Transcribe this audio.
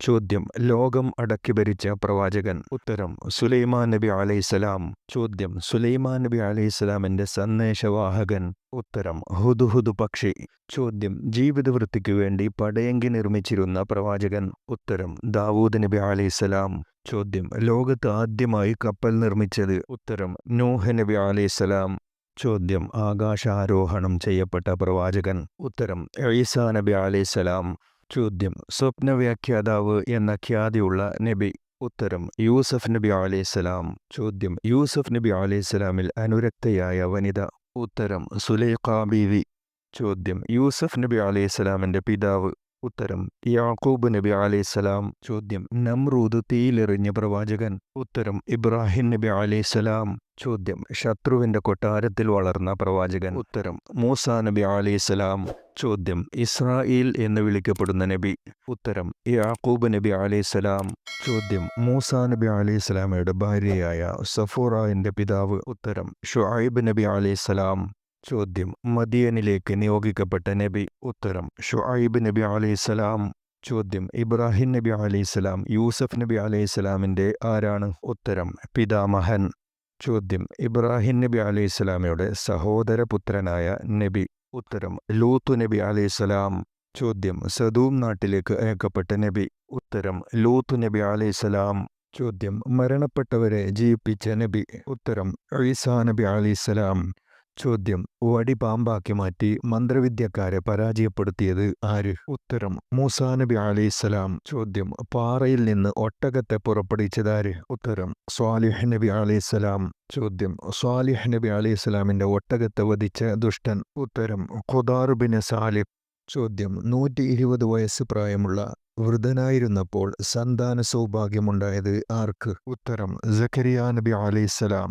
ചോദ്യം. ലോകം അടക്കി ഭരിച്ച പ്രവാചകൻ. ഉത്തരം. സുലൈമാൻ നബി അലൈസലാം ചോദ്യം. സുലൈമാൻ നബി അലൈഹിസ്സലാമിന്റെ സന്ദേശവാഹകൻ. ഉത്തരം. ഹുദുഹുദു പക്ഷി. ചോദ്യം. ജീവിതവൃത്തിക്കു വേണ്ടി പടയങ്കി നിർമ്മിച്ചിരുന്ന പ്രവാചകൻ. ഉത്തരം. ദാവൂദ് നബി അലൈസലാം ചോദ്യം. ലോകത്ത് ആദ്യമായി കപ്പൽ നിർമ്മിച്ചത്. ഉത്തരം. നൂഹ് നബി അലൈസലാം ചോദ്യം. ആകാശാരോഹണം ചെയ്യപ്പെട്ട പ്രവാചകൻ. ഉത്തരം. ഈസാ നബി അലൈഹിസ്സലാം ചോദ്യം. സ്വപ്നവ്യാഖ്യാതാവ് എന്ന ഖ്യാതിയുള്ള നബി. ഉത്തരം യൂസഫ് നബി അലൈഹിസ്സലാം ചോദ്യം യൂസഫ് നബി അലൈഹിസ്സലാമിൽ അനുരക്തയായ വനിത. ഉത്തരം സുലൈഖ ബീവി. ചോദ്യം യൂസഫ് നബി അലൈഹിസ്സലാമിന്റെ പിതാവ്. ഉത്തരം യാക്കൂബ് നബി അലൈസലാം ചോദ്യം. നമ്രൂദ് തീയിലെറിഞ്ഞ പ്രവാചകൻ. ഉത്തരം ഇബ്രാഹിം നബി അലൈസലാം ചോദ്യം. ശത്രുവിന്റെ കൊട്ടാരത്തിൽ വളർന്ന പ്രവാചകൻ. ഉത്തരം മൂസ നബി അലൈസലാം ചോദ്യം. ഇസ്രായേൽ എന്ന് വിളിക്കപ്പെടുന്ന നബി. ഉത്തരം യാക്കൂബ് നബി അലൈസലാം ചോദ്യം. മൂസ നബി അലൈഹിസ്സലാമയുടെ ഭാര്യയായ സഫൂറായിന്റെ പിതാവ്. ഉത്തരം ഷുഹൈബ് നബി അലൈഹിസ്സലാം ചോദ്യം. മദിയനിലേക്ക് നിയോഗിക്കപ്പെട്ട നബി. ഉത്തരം ഷുഐബ് നബി അലൈഹിസ്സലാം ചോദ്യം ഇബ്രാഹിം നബി അലൈഹിസ്സലാം യൂസഫ് നബി അലൈഹിസ്സലാമിന്റെ ആരാണ്? ഉത്തരം പിതാമഹൻ. ചോദ്യം ഇബ്രാഹിം നബി അലൈഹിസ്സലാമയുടെ സഹോദരപുത്രനായ നബി. ഉത്തരം ലൂത്ത് നബി അലൈഹിസ്സലാം ചോദ്യം സദൂം നാട്ടിലേക്ക് അയക്കപ്പെട്ട നബി. ഉത്തരം ലൂത്ത് നബി അലൈഹിസ്സലാം ചോദ്യം മരണപ്പെട്ടവരെ ജീവിപ്പിച്ച നബി. ഉത്തരം ഈസാ നബി അലൈഹിസ്സലാം ചോദ്യം. വടി പാമ്പാക്കി മാറ്റി മന്ത്രവിദ്യക്കാരെ പരാജയപ്പെടുത്തിയത് ആര്? ഉത്തരം മൂസാ നബി അലൈഹിസ്സലാം ചോദ്യം പാറയിൽ നിന്ന് ഒട്ടകത്തെ പുറപ്പെടുവിച്ചതാര്? ഉത്തരം സ്വാലിഹ് നബി അലൈഹിസ്സലാം ചോദ്യം സ്വാലിഹ് നബി അലൈഹിസ്സലാമിന്റെ ഒട്ടകത്തെ വധിച്ച ദുഷ്ടൻ. ഉത്തരം ഖുദാറുബിന് സാലിബ് ചോദ്യം നൂറ്റി ഇരുപത് വയസ്സ് പ്രായമുള്ള വൃദ്ധനായിരുന്നപ്പോൾ സന്താന സൗഭാഗ്യമുണ്ടായത് ആർക്ക്? ഉത്തരം ജക്കരിയ നബി അലൈഹിസ്സലാം